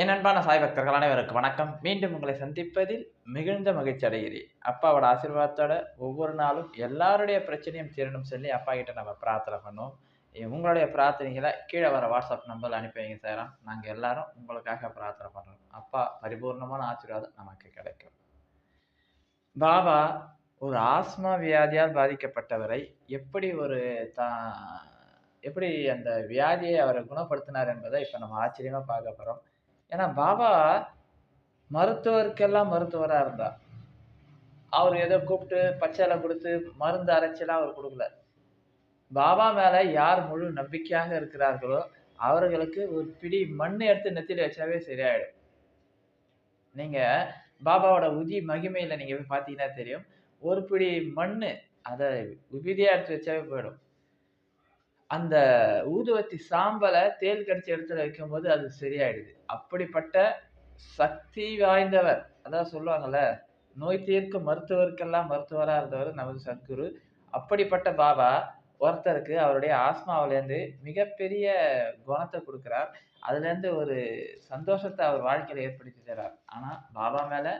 என் அன்பான சாய் பக்தர்கள் அனைவருக்கு வணக்கம். மீண்டும் உங்களை சந்திப்பதில் மிகுந்த மகிழ்ச்சி அடைகிறேன். அப்பாவோட ஆசீர்வாதத்தோட ஒவ்வொரு நாளும் எல்லாருடைய பிரச்சனையும் தீரணும் சொல்லி அப்பா கிட்ட நம்ம பிரார்த்தனை பண்ணுவோம். உங்களுடைய பிரார்த்தனைகளை கீழே வர வாட்ஸ்அப் நம்பர் அனுப்பி வைங்க சார். நாங்கள் எல்லாரும் உங்களுக்காக பிரார்த்தனை பண்ணுறோம் அப்பா பரிபூர்ணமான ஆசீர்வாதம் நமக்கு கிடைக்கும். பாபா ஒரு ஆஸ்மா வியாதியால் பாதிக்கப்பட்டவரை எப்படி ஒரு தா எப்படி அந்த வியாதியை அவரை குணப்படுத்தினார் என்பதை இப்போ நம்ம ஆச்சரியமாக பார்க்க போகிறோம் ஏன்னா பாபா மருத்துவருக்கெல்லாம் மருத்துவராக இருந்தார். அவர் ஏதோ கூப்பிட்டு பச்சையில கொடுத்து மருந்து அரைச்செல்லாம் அவர் கொடுக்கல. பாபா மேலே யார் முழு நம்பிக்கையாக இருக்கிறார்களோ அவர்களுக்கு ஒரு பிடி மண் எடுத்து நெத்தியில் வச்சாவே சரியாயிடும். நீங்கள் பாபாவோட உதி மகிமையில் நீங்கள் போய் பார்த்தீங்கன்னா தெரியும். ஒரு பிடி மண் அதை விபதியாக எடுத்து வச்சாவே போயிடும். அந்த ஊதுவத்தி சாம்பலை தேல் கடிச்ச இடத்துல வைக்கும்போது அது சரியாயிடுது. அப்படிப்பட்ட சக்தி வாய்ந்தவர் அதான் சொல்லுவாங்கல்ல நோய் தீர்க்கும் மருத்துவருக்கெல்லாம் மருத்துவராக இருந்தவர் நமது சத்குரு. அப்படிப்பட்ட பாபா ஒருத்தருக்கு அவருடைய ஆஸ்மாவிலேருந்து மிகப்பெரிய குணத்தை கொடுக்குறார். அதுலேருந்து ஒரு சந்தோஷத்தை அவர் வாழ்க்கையில் ஏற்படுத்தி தரார் ஆனால் பாபா மேலே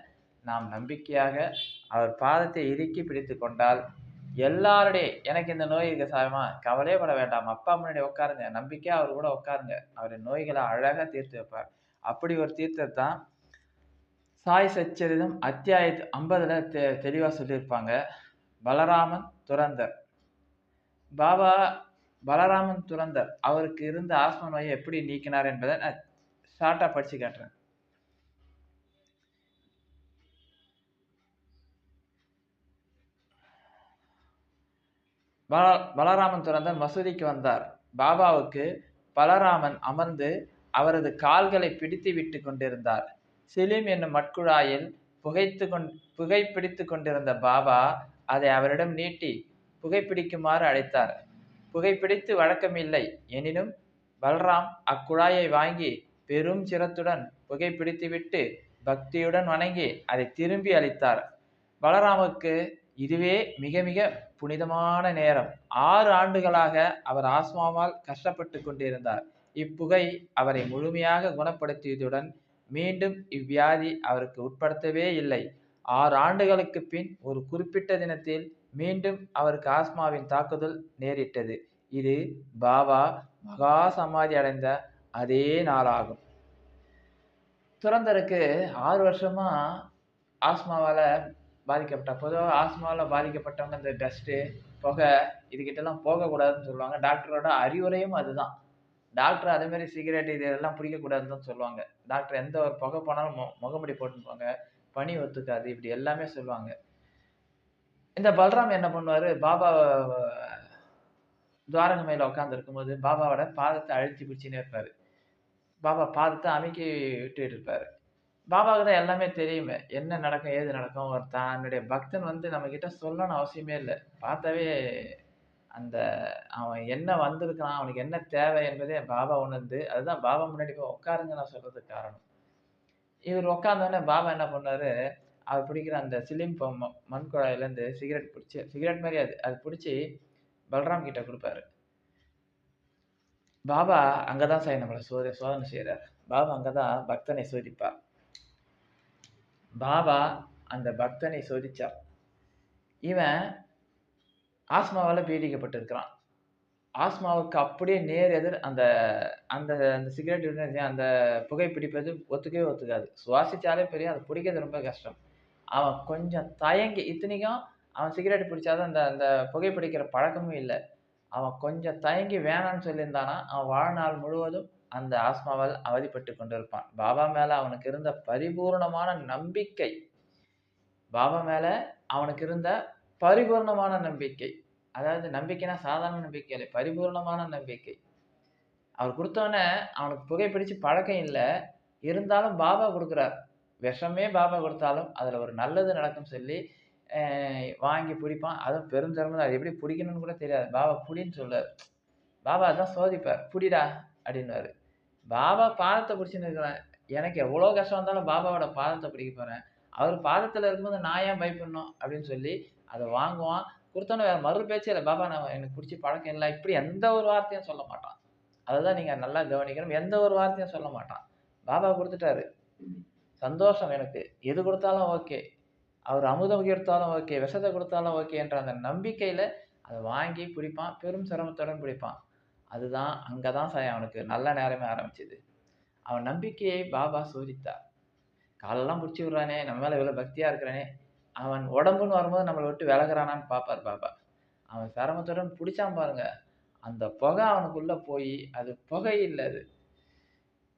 நாம் நம்பிக்கையாக அவர் பாதத்தை இறுக்கி பிடித்து கொண்டால் எல்லாருடைய எனக்கு இந்த நோய் இருக்க சாயமா கவலையே பட வேண்டாம். அப்பா முன்னாடி உட்காருங்க நம்பிக்கையா அவர் கூட உட்காருங்க அவருடைய நோய்களை அழகா தீர்த்து வைப்பார். அப்படி ஒரு தீர்த்தத்தை தான் சாய் சச்சரிதம் அத்தியாய ஐம்பதுல தெ தெளிவாக சொல்லியிருப்பாங்க. பலராமன் துறந்தர். பாபா பலராமன் துறந்தர். அவருக்கு இருந்த ஆஸ்மா நோயை எப்படி நீக்கினார் என்பதை நான் ஷார்ட்டாக படிச்சு காட்டுறேன். பல பலராமன் துறந்த மசூதிக்கு வந்தார். பாபாவுக்கு பலராமன் அமர்ந்து அவரது கால்களை பிடித்து விட்டு கொண்டிருந்தார். சிலிம் என்னும் மட்குழாயில் புகைத்து கொண் புகைப்பிடித்து கொண்டிருந்த பாபா அதை அவரிடம் நீட்டி புகைப்பிடிக்குமாறு அழைத்தார். புகைப்பிடித்து வழக்கமில்லை எனினும் பல்ராம் அக்குழாயை வாங்கி பெரும் சிரத்துடன் புகைப்பிடித்துவிட்டு பக்தியுடன் வணங்கி அதை திரும்பி அளித்தார். பலராமுக்கு இதுவே மிக மிக புனிதமான நேரம். ஆறு ஆண்டுகளாக அவர் ஆஸ்மாவால் கஷ்டப்பட்டு கொண்டிருந்தார். இப்புகை அவரை முழுமையாக குணப்படுத்தியதுடன் மீண்டும் இவ்வியாதி அவருக்கு உட்படுத்தவே இல்லை. ஆறு ஆண்டுகளுக்கு பின் ஒரு குறிப்பிட்ட தினத்தில் மீண்டும் அவருக்கு ஆஸ்மாவின் தாக்குதல் நேரிட்டது. இது பாபா மகா சமாதி அடைந்த அதே நாளாகும். துறந்தருக்கு ஆறு வருஷமா ஆஸ்மாவால் பாதிக்கப்பட்ட பொதுவாக ஆஸ்மாவில் பாதிக்கப்பட்டவங்க இந்த டஸ்ட்டு புகை இதுகிட்டலாம் போகக்கூடாதுன்னு சொல்லுவாங்க. டாக்டரோட அறிவுரையும் அதுதான். டாக்டர் அதேமாரி சிகரெட் இது இதெல்லாம் பிடிக்கக்கூடாதுன்னு தான் சொல்லுவாங்க. டாக்டர் எந்த ஒரு புகை போனாலும் மு முகமுடி போட்டுன்னு போங்க பனி ஒத்துக்காது இப்படி எல்லாமே சொல்லுவாங்க. இந்த பல்ராம் என்ன பண்ணுவார்? பாபா துவாரக மேல உட்காந்து இருக்கும்போது பாபாவோட பாதத்தை அழுத்தி பிடிச்சின்னு இருப்பார். பாபா பாதத்தை அமைக்கி விட்டுட்டு இருப்பார். பாபாவுக்கு தான் எல்லாமே தெரியுமே. என்ன நடக்கும் ஏது நடக்கும் ஒரு தன்னுடைய பக்தன் வந்து நம்மக்கிட்ட சொல்லணும்னு அவசியமே இல்லை. பார்த்தாவே அந்த அவன் என்ன வந்திருக்கான் அவனுக்கு என்ன தேவை என்பதே பாபா உணர்ந்து அதுதான் பாபா முன்னாடி போய் உட்காருங்க நான் சொல்கிறதுக்கு காரணம். இவர் உட்காந்தோடனே பாபா என்ன பண்ணாரு அவர் பிடிக்கிற அந்த சிலிம் பொ- மண் குழாயிலேருந்து சிகரெட் பிடிச்சி சிகரெட் மாதிரி அது அது பிடிச்சி பல்ராம் கிட்ட கொடுப்பாரு. பாபா அங்கே தான் சார் நம்மளை சோதனை சோதனை செய்கிறார் பாபா அங்கே தான் பக்தனை சோதிப்பார். பாபா அந்த பக்தனை சோதித்தார் இவன் ஆஸ்மாவால் பீடிக்கப்பட்டிருக்கிறான். ஆஸ்மாவுக்கு அப்படியே நேர் எதிர் அந்த அந்த அந்த சிகரெட் அந்த புகை பிடிப்பது ஒத்துக்கவே ஒத்துக்காது. சுவாசித்தாலே பெரிய அதை பிடிக்கிறது ரொம்ப கஷ்டம். அவன் கொஞ்சம் தயங்கி இத்தனைக்கும் அவன் சிகரெட் பிடிச்சாதான் அந்த அந்த புகை பிடிக்கிற பழக்கமும் இல்லை. அவன் கொஞ்சம் தயங்கி வேணான்னு சொல்லியிருந்தானா? அவன் வாழ்நாள் முழுவதும் அந்த ஆஸ்மாவால் அவதிப்பட்டு கொண்டிருப்பான். பாபா மேல அவனுக்கு இருந்த பரிபூர்ணமான நம்பிக்கை பாபா மேல அவனுக்கு இருந்த பரிபூர்ணமான நம்பிக்கை அதாவது நம்பிக்கைனா சாதாரண நம்பிக்கை இல்லை பரிபூர்ணமான நம்பிக்கை. அவர் கொடுத்தோன்னே அவனுக்கு புகைப்பிடிச்சு பழக்கம் இல்லை. இருந்தாலும் பாபா கொடுக்குறார். விஷமே பாபா கொடுத்தாலும் அதில் ஒரு நல்லது நடக்கும் சொல்லி வாங்கி பிடிப்பான். அதுவும் பெருந்திறமை அது எப்படி பிடிக்கணும்னு கூட தெரியாது. பாபா புடின்னு சொல்லுவார் பாபா அதான் சோதிப்பார். புடிடா அப்படின்னாரு. பாபா பாதத்தை பிடிச்சின்னு இருக்கிறேன் எனக்கு எவ்வளோ கஷ்டம் வந்தாலும் பாபாவோட பாதத்தை பிடிக்க போகிறேன் அவர் பாதத்தில் இருக்கும்போது நான் ஏன் பயப்படணும் அப்படின்னு சொல்லி அதை வாங்குவான். கொடுத்தோன்னே வேறு மறு பேச்சே இல்லை. பாபா நான் எனக்கு பிடிச்சி பழக்கம் இல்லை. இப்படி எந்த ஒரு வார்த்தையும் சொல்ல மாட்டான். அதை தான் நீங்கள் நல்லா கவனிக்கணும். எந்த ஒரு வார்த்தையும் சொல்ல மாட்டான். பாபா கொடுத்துட்டாரு. சந்தோஷம் எனக்கு. எது கொடுத்தாலும் ஓகே. அவர் அமுதம் கொடுத்தாலும் ஓகே. விஷத்தை கொடுத்தாலும் ஓகே என்ற அந்த நம்பிக்கையில் அதை வாங்கி பிடிப்பான். பெரும் சிரமத்துடன் பிடிப்பான். அதுதான் அங்கே தான் சார் அவனுக்கு நல்ல நேரமே ஆரம்பிச்சுது. அவன் நம்பிக்கையை பாபா சோதித்தார். காலெல்லாம் பிடிச்சி விடுறானே நம்ம மேலே இவ்வளோ பக்தியாக இருக்கிறானே அவன் உடம்புன்னு வரும்போது நம்மளை விட்டு விலகிறானான்னு பார்ப்பார் பாபா. அவன் சிரமத்துடன் பிடிச்சான் பாருங்க. அந்த புகை அவனுக்குள்ளே போய் அது புகை இல்லை அது.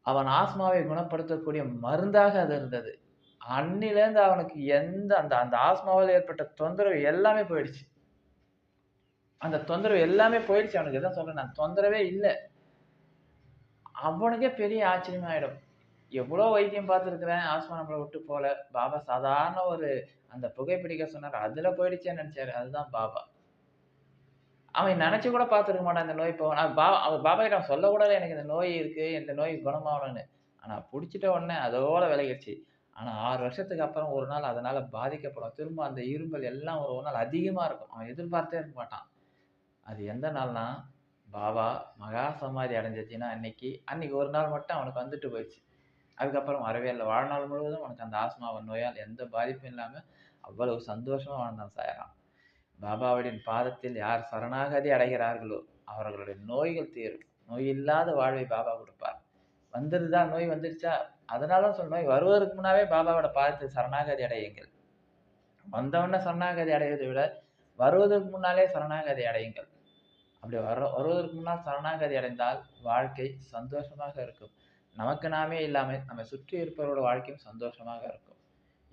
அவன் ஆஸ்மாவை குணப்படுத்தக்கூடிய மருந்தாக அது இருந்தது. அன்னிலேருந்து அவனுக்கு எந்த அந்த அந்த ஆஸ்மாவில் ஏற்பட்ட தொந்தரவு எல்லாமே போயிடுச்சு. அந்த தொந்தரவு எல்லாமே போயிடுச்சு அவனுக்கு. எதான் சொல்கிறேன் நான் தொந்தரவே இல்லை. அவனுக்கே பெரிய ஆச்சரியமாயிடும். எவ்வளோ வைத்தியம் பார்த்துருக்குறேன் ஆஸ்மா நம்மளை விட்டு போகல பாபா சாதாரண ஒரு அந்த புகைப்பிடிக்க சொன்னார். அதில் போயிடுச்சேன்னு நினச்சாரு. அதுதான் பாபா. அவன் நினச்சி கூட பார்த்துருக்க மாட்டான் இந்த நோய். இப்போ நான் பா அவன் பாபா கிட்ட அவன் சொல்லக்கூடாது எனக்கு இந்த நோய் இருக்குது இந்த நோய் குணமாகணும்னு. ஆனால் பிடிச்சிட்ட உடனே அதோட விலகிடுச்சு. ஆனால் ஆறு வருஷத்துக்கு அப்புறம் ஒரு நாள் அதனால் பாதிக்கப்படும். திரும்ப அந்த இரும்பல் எல்லாம் ஒரு ஒரு நாள் அதிகமாக இருக்கும். அவன் எதிர்பார்த்தே இருக்க மாட்டான். அது எந்த நாள்னா பாபா மகா சமாதி அடைஞ்சிச்சின்னா அன்னைக்கு அன்னைக்கு ஒரு நாள் மட்டும் அவனுக்கு வந்துட்டு போயிடுச்சு. அதுக்கப்புறம் வரவே இல்லை வாழ்நாள் முழுவதும் அவனுக்கு அந்த ஆஸ்மாவை நோயால் எந்த பாதிப்பும் இல்லாமல் அவ்வளவு சந்தோஷமாக வாழ்ந்தான் சாயராம். பாபாவுடைய பாதத்தில் யார் சரணாகதி அடைகிறார்களோ அவர்களுடைய நோய்கள் தீரும். நோய் இல்லாத வாழ்வை பாபா கொடுப்பார். வந்துருதா நோய் வந்துருச்சா? அதனால சொல்ல நோய் வருவதற்கு முன்னாவே பாபாவோட பாதத்தில் சரணாகதி அடையுங்கள். வந்தவொடனே சரணாகதி அடைவதை விட வருவதற்கு முன்னாலே சரணாகதி அடையுங்கள். அப்படி வர வருவதற்கு முன்னால் சரணாகதி அடைந்தால் வாழ்க்கை சந்தோஷமாக இருக்கும். நமக்கு நாமே இல்லாமல் நம்மை சுற்றி இருப்பவரோட வாழ்க்கையும் சந்தோஷமாக இருக்கும்.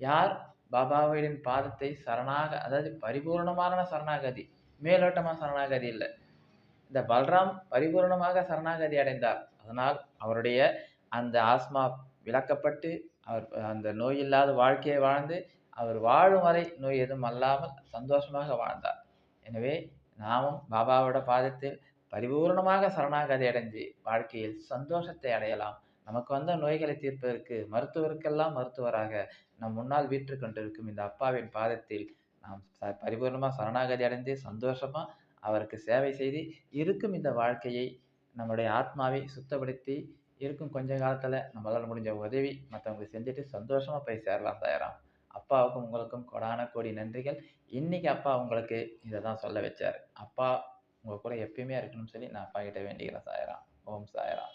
யார்? பாபாவின் பாதத்தை சரணாக அதாவது பரிபூர்ணமான சரணாகதி மேலோட்டமாக சரணாகதி இல்லை. இந்த பல்ராம் பரிபூர்ணமாக சரணாகதி அடைந்தார். அதனால் அவருடைய அந்த ஆஸ்மா விளக்கப்பட்டு அவர் அந்த நோய் இல்லாத வாழ்க்கையை வாழ்ந்து அவர் வாழும் வரை நோய் எதுவும் அல்லாமல் சந்தோஷமாக வாழ்ந்தார். எனவே நாமும் பாபாவோட பாதத்தில் பரிபூர்ணமாக சரணாகதி அடைஞ்சு வாழ்க்கையில் சந்தோஷத்தை அடையலாம். நமக்கு வந்த நோய்களை தீர்ப்பதற்கு மருத்துவருக்கெல்லாம் மருத்துவராக நம் முன்னால் வீற்று கொண்டிருக்கும் இந்த அப்பாவின் பாதத்தில் நாம் பரிபூர்ணமாக சரணாகதி அடைந்து சந்தோஷமாக அவருக்கு சேவை செய்து இருக்கும் இந்த வாழ்க்கையை நம்முடைய ஆத்மாவை சுத்தப்படுத்தி இருக்கும் கொஞ்ச காலத்தில் நம்மளால் முடிஞ்ச உதவி மற்றவங்களுக்கு செஞ்சுட்டு சந்தோஷமாக போய் சேரலாம் தயாராம். அப்பாவுக்கும் உங்களுக்கும் கொடான கோடி நன்றிகள். இன்னைக்கு அப்பா உங்களுக்கு இதை தான் சொல்ல வச்சார். அப்பா உங்கள் கூட எப்பயுமே இருக்கணும்னு சொல்லி நான் அப்பா கிட்ட வேண்டிக்கிறேன் சாயராம். ஓம் சாயராம்.